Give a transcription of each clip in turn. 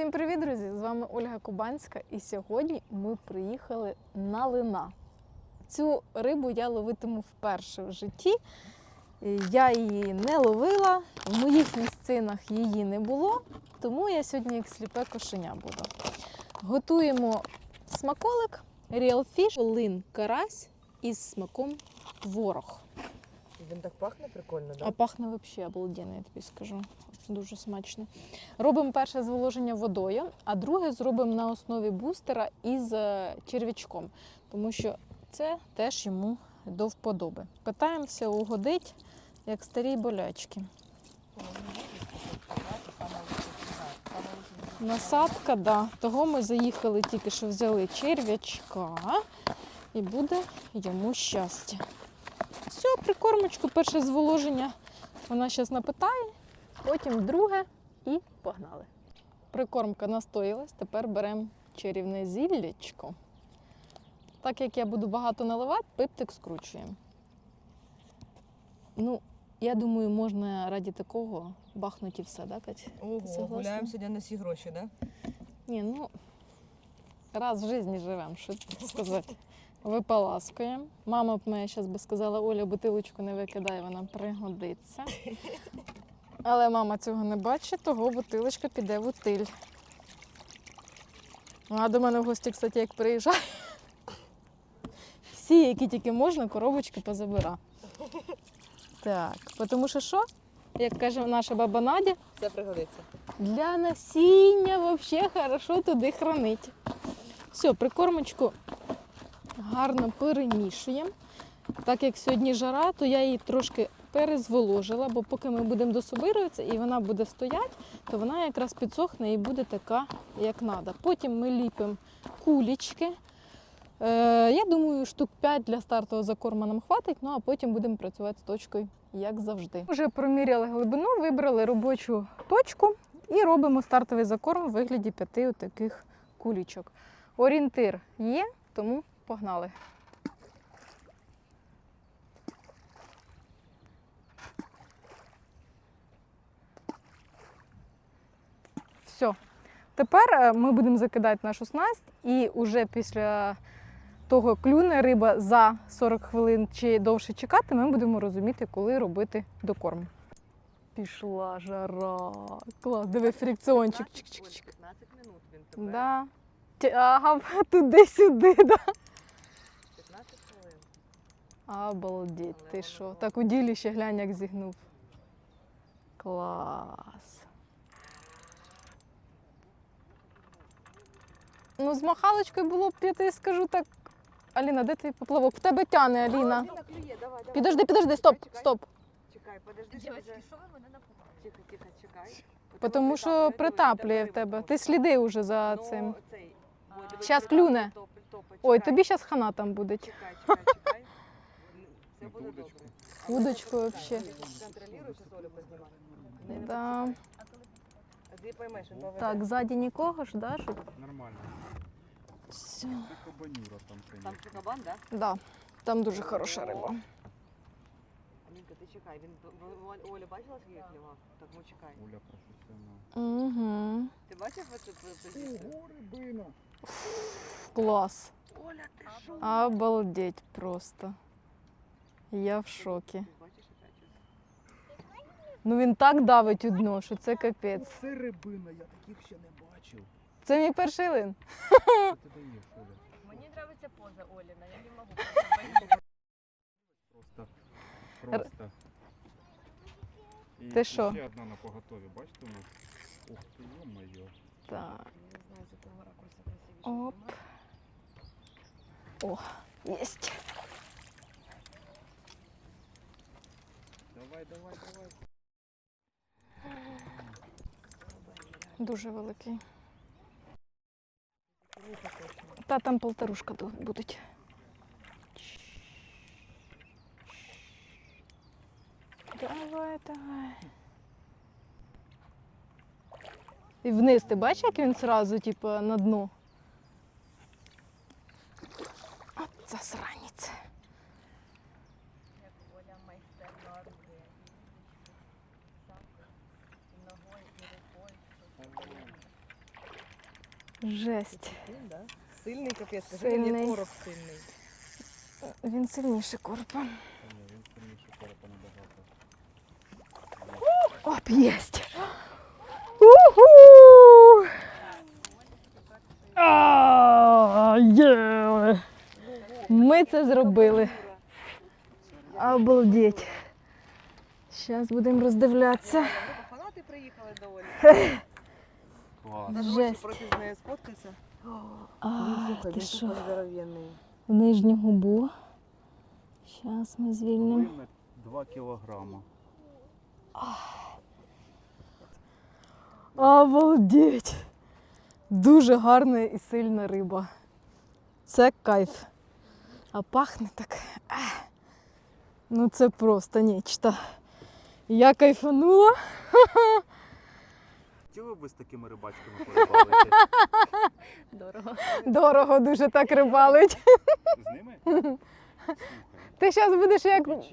Всім привіт, друзі! З вами Ольга Кубанська, і сьогодні ми приїхали на лина. Цю рибу я ловитиму вперше в житті. Я її не ловила, в моїх місцинах її не було, тому я сьогодні як сліпе кошеня буду. Готуємо смаколик Real Fish, лин карась із смаком творог. Він так пахне прикольно, А да? пахне взагалі обалденно, я тобі скажу. Дуже смачно. Робимо перше зволоження водою, а друге зробимо на основі бустера із е, черв'ячком, тому що це теж йому до вподоби. Питаємося угодить, як старі болячки. Насадка, да. Того ми заїхали, тільки що взяли черв'ячка, і буде йому щастя. Все, прикормочку, перше зволоження вона зараз напитає, потім друге і погнали. Прикормка настоїлась, тепер беремо чарівне зіллячко. Так як я буду багато наливати, пиптик скручуємо. Ну, я думаю, можна раді такого бахнути і все, да, Кать? Ого, гуляємо сьогодні на всі гроші, да? Ні, ну раз в житті живемо, що сказати. Виполаскуємо. Мама б моя зараз би сказала, Оля, бутилочку не викидай, вона пригодиться. Але мама цього не бачить, того бутилочка піде в утиль. Вона до мене в гості, кстати, як приїжджає. Всі, які тільки можна, коробочки позабира. Так, тому що що? Як каже наша баба Надя, Це пригодиться. для насіння вообще хорошо туди хранить. Все, прикормочку гарно перемішуємо. Так як сьогодні жара, то я її трошки перезволожила, бо поки ми будемо дособирюватися і вона буде стояти, то вона якраз підсохне і буде така, як треба. Потім ми ліпимо кулічки. Е, я думаю, штук 5 для стартового закорму нам хватить, ну а потім будемо працювати з точкою, як завжди. Вже проміряли глибину, вибрали робочу точку і робимо стартовий закорм у вигляді п'яти таких кулічок. Орієнтир є, тому погнали. Все. Тепер е, ми будемо закидати нашу снасть, і вже після того клюне риба за 40 хвилин чи довше чекати, ми будемо розуміти, коли робити докорм. Пішла жара. Клас, диви фрикціончик. Чик-чик-чик. 15 минут він тебе. Да. Ага, туди-сюди, да. 15 хвилин. Обалдеть, ти що? Так у ділі ще глянь, як зігнув. Клас. Ну, з махалочкою було б, я тобі скажу так. Аліна, де твій поплавок? В тебе тяне, Аліна. Аліна клює, давай, давай. Підожди, підожди, стоп, Чекай, стоп. Чекай, подожди, що Дівчатки, вже... що ви мене напугаєте? Тихо, тихо, чекай. Тому що притаплює в тебе. Ти сліди вже за Ну, цим. цей. Ой, Щас притаплює, клюне. топить, Ой, чекай. тобі зараз хана там буде. Чекай, чекай, чекай. Все буде добре. Чекай, ти Контролюєш, що Олю познімати. Да. Ти поймеш, він поведе. Так, ззаді нікого ж, да? щоб- Нормально. Все. Це кабанюра там, Там конечно. кабан, да? Да, там дуже хороша риба. Алінка, ти чекай. Він Оля бачила, скільки клював? Так, ну чекай. Оля професіонал. Угу. Ти бачив оцю позицію? Ого, рибина! Клас. Оля, ти що? Обалдеть просто. Я в шокі. Ти бачиш опять щось? Ну він так давить у дно, що це капець. Це рибина, я таких ще не бачив. Це мій перший лин. Що ти даєш, Оля? Мені подобається поза Оліна, я не можу просто Просто. І Ти що? ще одна на поготові, бачите у нас? Ух ти, ё-моё. Так. Не знаю, з якого ракурсу красивіше. Оп. О, єсть. Давай, давай, давай. Дуже великий. Та там полторушка ду- будуть. Давай, давай. І вниз ти бачиш, як він зразу, типу, на дно? От засранець. як Оля майстерно орудує. І ногою, і рукою. Жесть. Да? Сильний капець, скажи, Сильний. мені короб сильний. Він сильніше корпа. Він сильніше коропа набагато. Оп, єсть. Уху! А, є! Ми це зробили. Обалдеть. Зараз будемо роздивлятися. Фанати приїхали до Олі. Клас. Жесть. проти з нею сфоткався. А, Він слухай, ти він що? тупо здоровенний. В нижню губу. Зараз ми звільнимо. Полинник 2 кілограма. Обалдеть! Дуже гарна і сильна риба. Це кайф. А пахне так. ах. Ну це просто нечто. Я кайфанула. Хотіли б ви з такими рибачками порибалити? Дорого. Дорого дуже так рибалить. З ними? Ти зараз будеш як. Дуже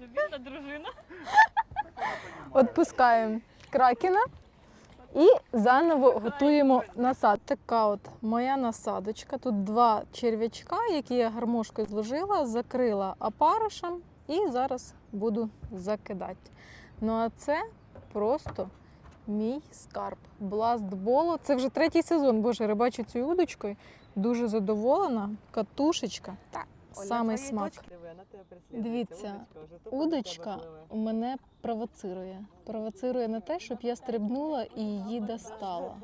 бідна дружина. Відпускаємо кракена і заново готуємо насад. Така от моя насадочка. Тут два черв'ячка, які я гармошкою зложила, закрила опаришем і зараз буду закидати. Ну а це просто мій скарб. Бластболо. Це вже третій сезон. Боже, рибачу цією удочкою. Дуже задоволена. Катушечка. Так, твої смак. Дивіться, Удочка мене провоцирує. Провоцирує на те, щоб я стрибнула і її достала.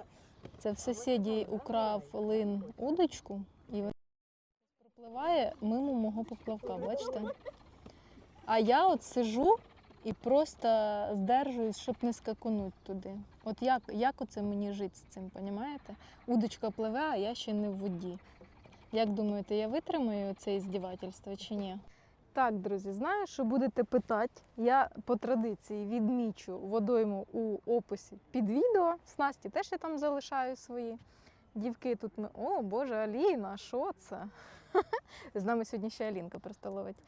Це в сусіді украв лин удочку, і вона пропливає мимо мого поплавка, бачите? А я от сижу і просто здержуюсь, щоб не скакунуть туди. От як, як оце мені жити з цим, понімаєте? Удочка пливе, а я ще не в воді. Як думаєте, я витримаю це іздівательство чи ні? Так, друзі, знаю, що будете питати. Я по традиції відмічу водойму у описі під відео. Снасті теж я там залишаю свої. Дівки тут ми. О, Боже, Аліна, що це? З нами сьогодні ще Алінка просто ловить.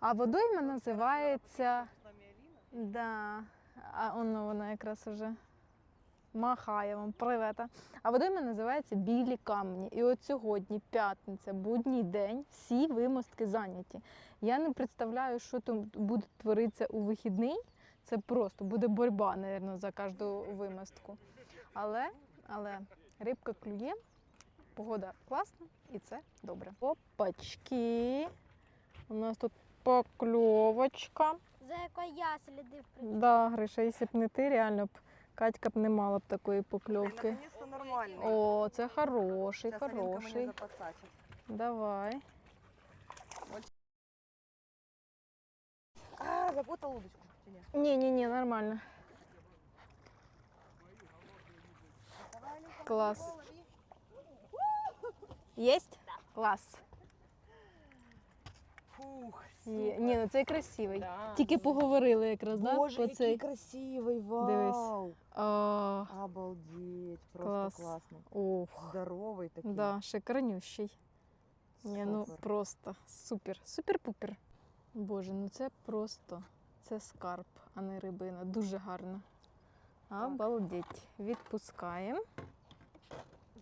А водойма називається. Да. А воно вона якраз уже махає вам привета. А водойма називається Білі камні. І от сьогодні, п'ятниця, будній день, всі вимостки зайняті. Я не представляю, що там буде творитися у вихідний. Це просто буде боротьба, мабуть, за кожну вимостку. Але, але рибка клює, погода класна і це добре. Опачки. У нас тут покльовочка. За якою я слідив причому. Да, Гриша, якщо б не ти, реально б Катька б не мала б такої покльовки. Наконец-то нормальний. О, це хороший, Алінка мене хороший. Давай. А, запутал удочку. Чи ні? Ні, ні, ні, нормально. Клас. Єсть? Клас. Фух, Є. Ні, ну цей красивий. Да. Тільки поговорили якраз, да? Боже, По який цей. красивий, вау. А, Обалдеть, просто Клас. класно. ох, Здоровий такий. да, шикарнющий. Ні, ну Супер. просто супер, супер-пупер. Боже, ну це просто це скарб, а не рибина. Дуже гарно. Обалдеть. Відпускаємо.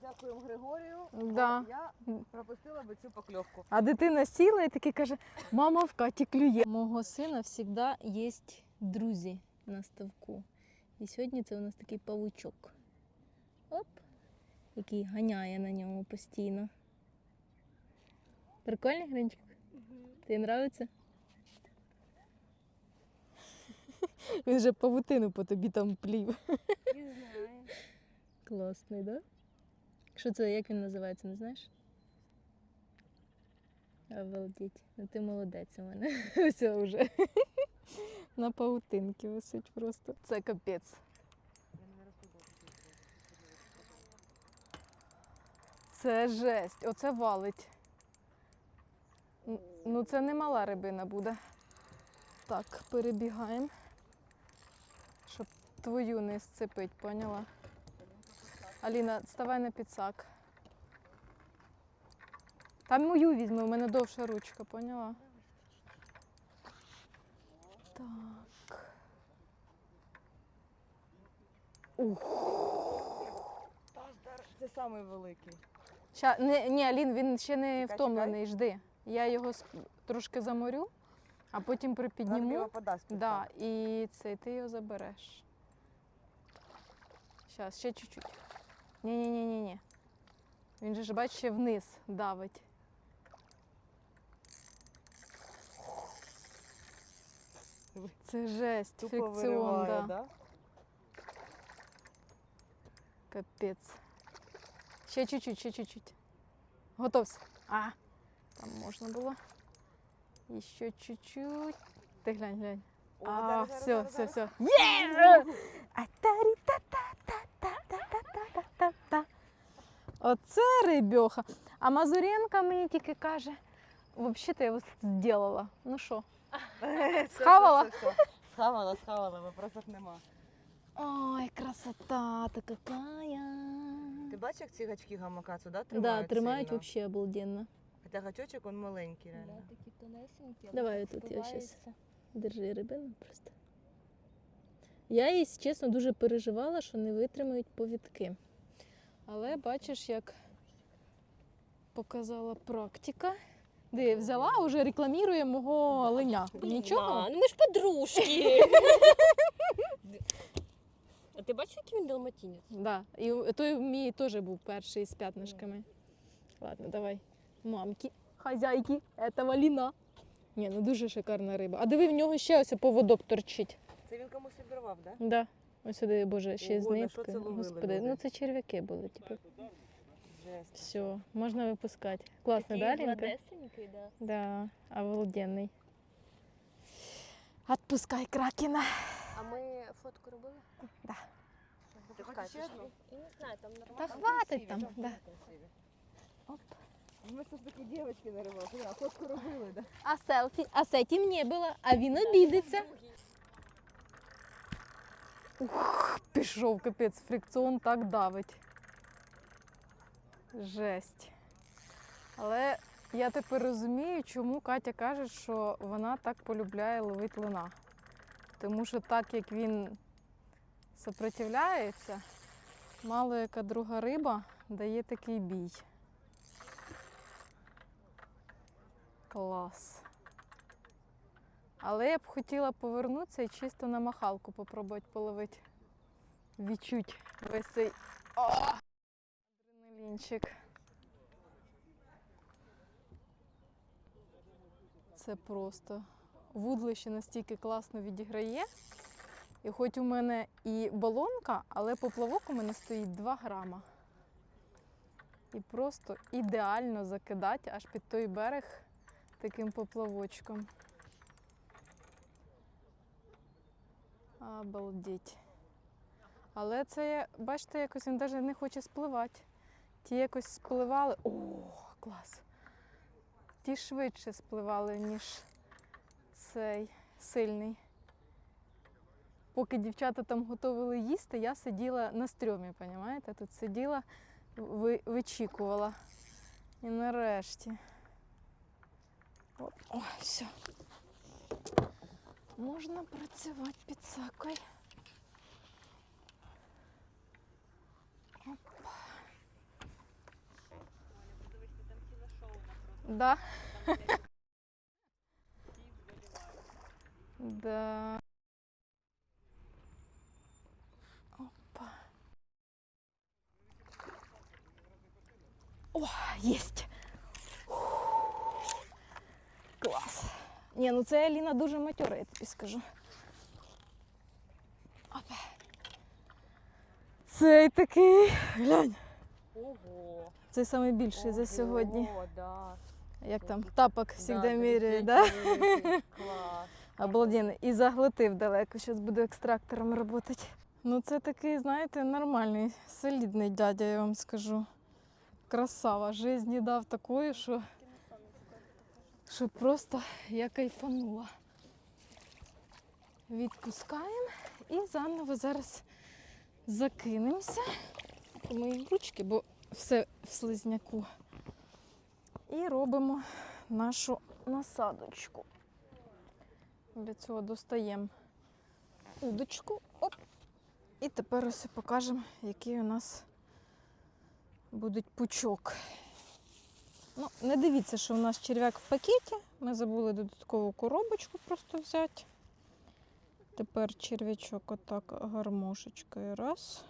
Дякуємо Григорію. Да. Я пропустила би цю покльовку. А дитина сіла і таки каже: мама в Каті клює. Мого сина завжди є друзі на ставку. І сьогодні це у нас такий павучок. Оп, який ганяє на ньому постійно. Прикольний гринчик? Тобі подобається? Він же павутину по тобі там плів. Не знаю. Класний, да? Що це, як він називається, не знаєш? Обалдеть. Ну ти молодець у мене. Все вже. На паутинки висить просто. Це капець. Це жесть. Оце валить. Ну це не мала рибина буде. Так, перебігаємо. Щоб твою не сцепить, поняла? Аліна, ставай на підсак. Там мою візьми, у мене довша ручка, поняла? Так. Ух. це самий великий. Ща, не, ні, Алін, він ще не Чекай, втомлений, жди. Я його сп- трошки заморю, а потім припідніму. його подасть. Да, і це ти його забереш. Зараз, ще чуть-чуть. Ні-ні-ні-ні-ні. Він же ж, бачиш, ще вниз давить. Це жесть, Тупо фрикціон, да. вириває, да? Капець. Ще чуть-чуть, ще чуть-чуть. Готовся. А, там можна було. І ще чуть-чуть. Ти глянь, глянь. О, А, зараз, зараз, все, зараз, все, все. Є! А тарі та та та Оце рибьоха. А Мазуренко мені тільки каже, взагалі ти його зробила. Ну що? Схавала? все, все, все. Схавала, схавала, вопросів нема. Ой, красота-то какая. Ти бачиш, як ці гачки гамакацу, да, Да, тримають тримають сильно? взагалі обалденно. Хоча гачочок, він маленький, реально. такі тонесенькі. Давай тут я щас. Держи рибину просто. Я, якщо чесно, дуже переживала, що не витримають повідки. Але бачиш, як показала практика. Де взяла, вже рекламірує мого оленя. Нічого? ну ми ж подружки. А ти бачиш, який він далматинець? Да. І той мій теж був перший з п'ятнишками. Ладно, давай. Мамки, хазяйки, этого ліна. Ні, ну дуже шикарна риба. А диви, в нього ще ось поводок торчить. Це він комусь відбирав, да? Да. Ось сюди, боже, ще з Ого, на що ниткою. це ловили Господи, люди? ну це черв'яки були, типу. Жесть. Все, можна випускати. Класно, да, Лінка? гладесенький, да. Да, обалденний. Отпускай кракена. А ми фотку робили? Да. Ти хочеш ще одну? Я не знаю, там нормально. Та хватить там, да. Оп. Ми все ж таки дівчатки наривали. А фотку робили, да? А селфі, а з этим не було, а він обідеться. Ух, пішов капець, фрикціон так давить. Жесть. Але я тепер розумію, чому Катя каже, що вона так полюбляє ловити луна. Тому що так як він сопротивляється, мало яка друга риба дає такий бій. Клас. Але я б хотіла повернутися і чисто на махалку попробувати половити. Відчуть весь цей О! адреналінчик. Це просто вудлище настільки класно відіграє. І хоч у мене і балонка, але поплавок у мене стоїть 2 грама. І просто ідеально закидати аж під той берег таким поплавочком. Обалдеть. Але це, бачите, якось він навіть не хоче спливати. Ті якось спливали. О, клас! Ті швидше спливали, ніж цей сильний. Поки дівчата там готували їсти, я сиділа на стрьомі, розумієте? Тут сиділа, ви- вичікувала. І нарешті. О, о, все. Можна працювати під. Да. Да. Ні, ну це Аліна дуже матьора, я тобі скажу. Опа. Цей такий. Глянь. Ого. Цей найбільший за сьогодні. О, да. Як там тапок завжди Да, міряє, да? Клас. Обалденно. І заглотив далеко. Зараз буду екстрактором працювати. Ну, це такий, знаєте, нормальний, солідний дядя, я вам скажу. Красава. Жизні дав такої, що, що просто я кайфанула. Відпускаємо і заново зараз закинемося. Помиємо ручки, бо все в слизняку. І робимо нашу насадочку. Для цього достаємо удочку. Оп. І тепер ось покажемо, який у нас буде пучок. Ну, не дивіться, що у нас черв'як в пакеті. Ми забули додаткову коробочку просто взяти. Тепер черв'ячок отак гармошечкою. Раз.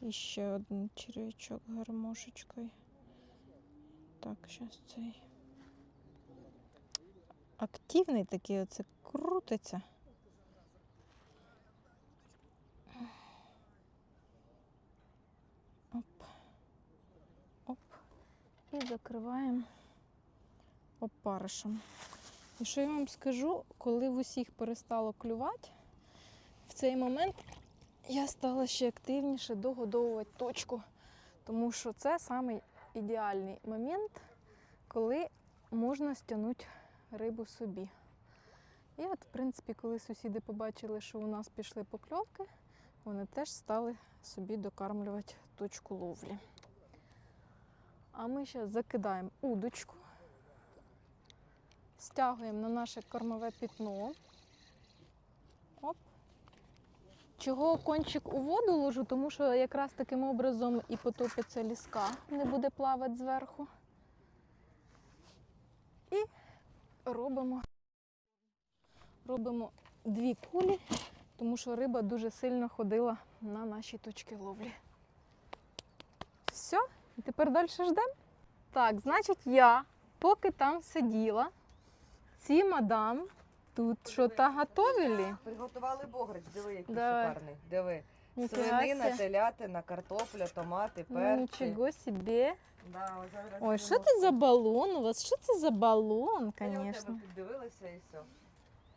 І ще один черв'ячок гармошечкою. Так, зараз цей. Активний такий оце крутиться. Оп. Оп. І закриваємо опаришем. І що я вам скажу, коли в усіх перестало клювати, в цей момент я стала ще активніше догодовувати точку, тому що це самий ідеальний момент, коли можна стягнути рибу собі. І от, в принципі, коли сусіди побачили, що у нас пішли покльовки, вони теж стали собі докармлювати точку ловлі. А ми зараз закидаємо удочку, стягуємо на наше кормове пітно. Оп. Чого кончик у воду ложу, тому що якраз таким образом і потопиться ліска, не буде плавати зверху. І робимо, робимо дві кулі, тому що риба дуже сильно ходила на наші точки ловлі. І тепер далі ждемо. Так, значить, я, поки там сиділа, ці мадам тут щось готовили. Приготували бограч, диви, який Давай. шикарний. Диви. Ніфіга Свинина, телятина, картопля, томати, Ну, перці. нічого собі. Да, ось зараз Ой, що це за балон у вас? Що це за балон, Та я у тебе звісно. піддивилася і все.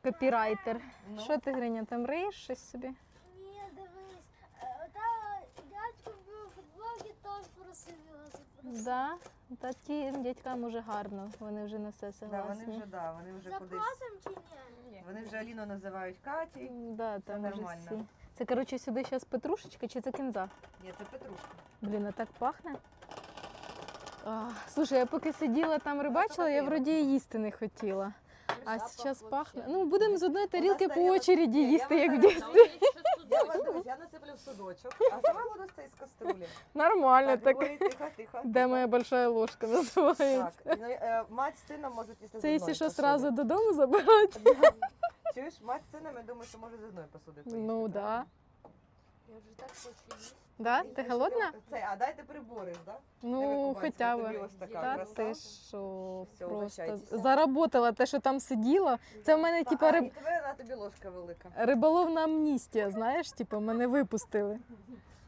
Копірайтер. Ну. Що ти, Гриня, там риєш щось собі? Ні, дивись. е, Та дядько в футболці теж просив його запросити. Да. Та ті дядькам уже гарно, вони вже на все Да, вони вже, да, вони вже кудись. Запросим чи ні? Вони вже Аліну називають Каті. Да, там уже нормально. всі. Це, коротше, сюди зараз петрушечка чи це кінза? Ні, це Петрушка. Блін, а так пахне. А, слушай, я поки сиділа там рибачила, я вроді і їсти не хотіла. А зараз пахне. Ну, будемо з одної тарілки по стояла- очереді Ні, я їсти, як в дитинстві. Я вас дивись, я насиплю в судочок, а сама буду з цієї з каструлі. Нормально так. ой, тихо, тихо. Де тихо. моя большая ложка називається? Так, ну, е, мать з сином можуть з Це якщо що посуди. сразу додому забирати. Чуєш, мать з сином, я думаю, що може з одної посуди поїсти. Ну да. Я вже так хочу їсти. Да? Ти голодна? Це, а дайте прибори, да? Ну, Диви, хоча Кубанська, б. ось така Та краса. ти що, Все, просто заработала те, що там сиділа. Це в мене, Та, типа, а, риб... Тебе на тобі ложка велика. риболовна амністія, знаєш, типу, мене випустили.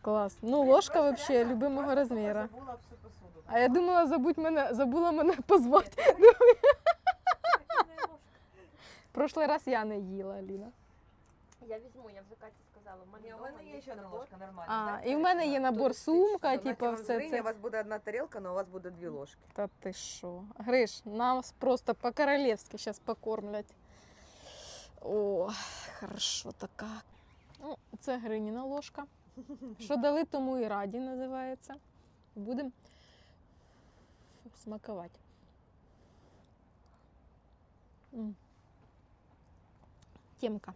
Клас. Ну, ложка взагалі любимого розміру. Забула всю посуду. А я думала, забудь мене, забула мене позвати. Прошлий раз я не їла, Аліна. Я візьму, я вже Каті сказала. в мене Ні, у мене є ще одна набор. ложка нормальна. А, і в мене є набор сумка, типу, все це. У вас буде одна тарілка, але у вас буде дві ложки. Та ти що? Гриш, нас просто по-королевськи зараз покормлять. О, хорошо така. Ну, це Гриніна ложка. Що дали, тому і раді називається. Будемо смакувати. Темка.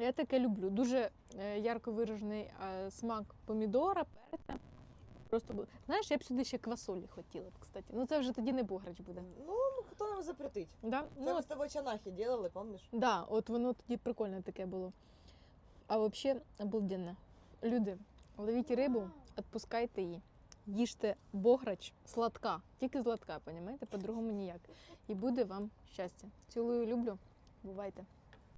Я таке люблю. Дуже е, ярко виражений е, смак помідора, перця. Просто знаєш, я б сюди ще квасолі хотіла, б, кстати. Ну це вже тоді не бограч буде. Ну, хто нам запретить? Да? Це Ну, ми з тобою чанахи робили, пам'ятаєш? да, от воно тоді прикольне таке було. А взагалі обалденно. Люди, ловіть рибу, відпускайте її. Їжте бограч, сладка, тільки сладка, понімаєте? По-другому ніяк. І буде вам щастя. Цілую, люблю. Бувайте.